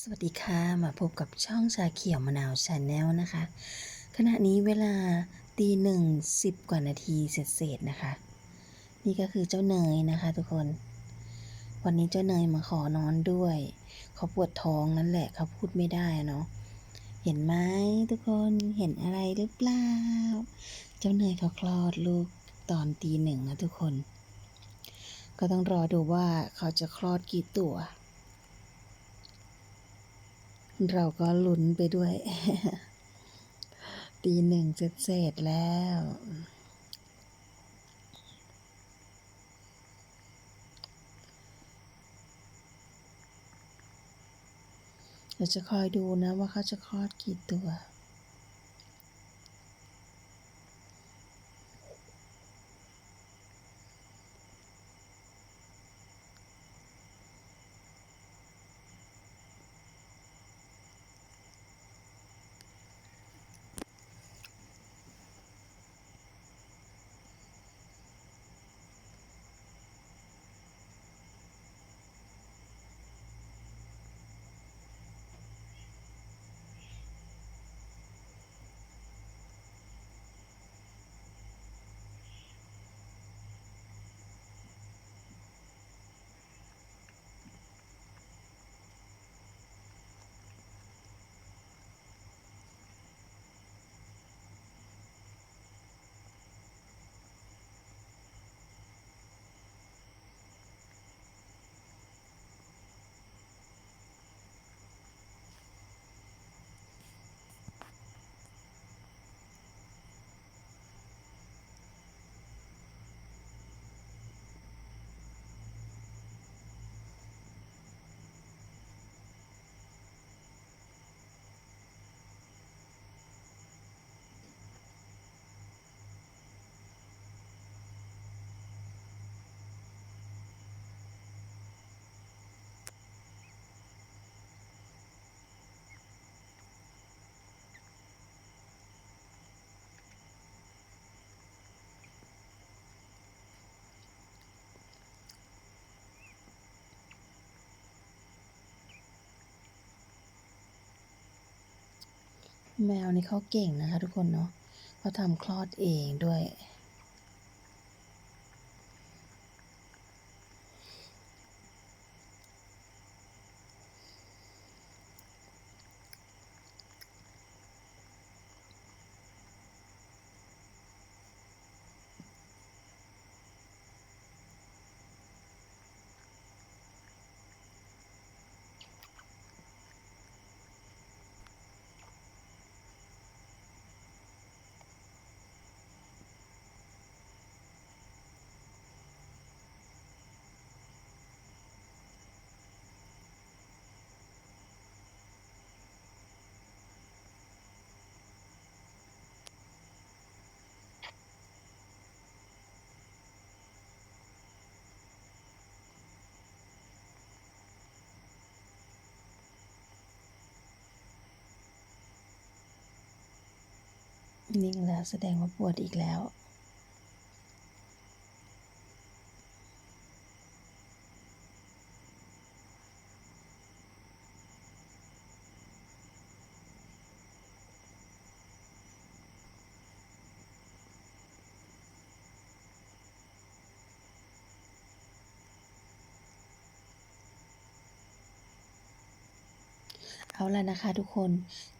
สวัสดีค่ะ มาพบกับช่องชาเขียวมะนาวชาแนลนะคะ ขณะนี้เวลาตีหนึ่งสิบกว่านาทีเสร็จๆนะคะ นี่ก็คือเจ้าเนยนะคะ ทุกคน วันนี้เจ้าเนยมาขอนอนด้วย เขาปวดท้องนั่นแหละเขาพูดไม่ได้เนาะเห็นไหมทุกคนเห็นอะไรหรือเปล่า เจ้าเนยเขาคลอดลูกตอนตีหนึ่งนะทุกคน ก็ต้องรอดูว่าเขาจะคลอดกี่ตัว เราก็ลุ้นไปด้วย ตีหนึ่งเสร็จแล้ว เราจะคอยดูนะว่าเขาจะคลอดกี่ตัว แมวนี่เขาเก่งนะคะทุกคนเนาะเขาทำคลอดเองด้วย นิ่งแล้วแสดงว่าปวดอีกแล้ว เอาละนะคะทุกคน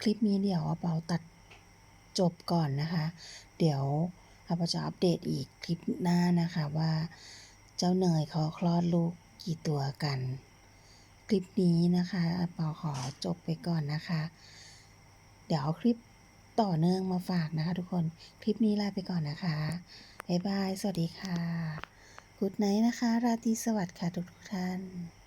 คลิปนี้เดี๋ยวอาเปาตัด จบก่อนนะคะ เดี๋ยวอาปจะอัปเดตอีกคลิปหน้านะคะว่าเจ้าเนยเขาคลอดลูกกี่ตัวกัน คลิปนี้นะคะอาเปขอจบไปก่อนนะคะ เดี๋ยวคลิปต่อเนื่องมาฝากนะคะทุกคนคลิปนี้ลาไปก่อนนะคะบ๊ายบาย สวัสดีค่ะ กุดไนนะคะ ราตรีสวัสดิ์ค่ะทุกๆท่าน